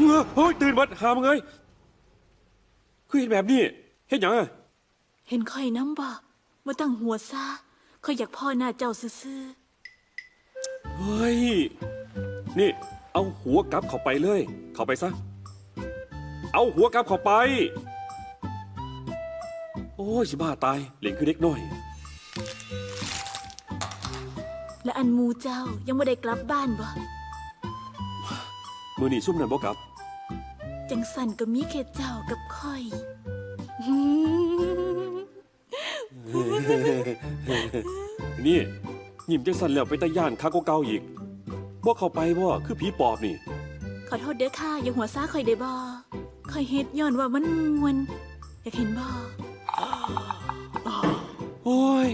เฮ้ยเฮ้ยตื่นบัดหามงเอ้ยคือเห็นแบบนี้เห็นหยังอะเห็นข่อยน้ำบ่มาตั้งหัวซาข่อยอยากพ่อหน้าเจ้าซื่อเฮ้ย นี่ เอาหัวกลับเข้าไปเลย เข้าไปซะ เอาหัวกลับเข้าไป โอ้ยสิบ้าตายเหล่งคือเด็กน้อย ๆและอันหมูเจ้ายังไม่ได้กลับบ้านบ่ มือนี่ซุ่มนั่นบ่กลับ จังสันก็มีแค่เจ้ากับข่อยนี่ยิ้มจังสันแล้วไปตะย่านคาโกว่าเก่าอีกบ่เข้าไปบ่คือผีปอบนี่ ขอโทษเด้อค่ะอย่าหัวซาข่อยได้บ่ข่อยเฮ็ดย้อนว่ามันมวนอยากเห็นบ่โอ้ย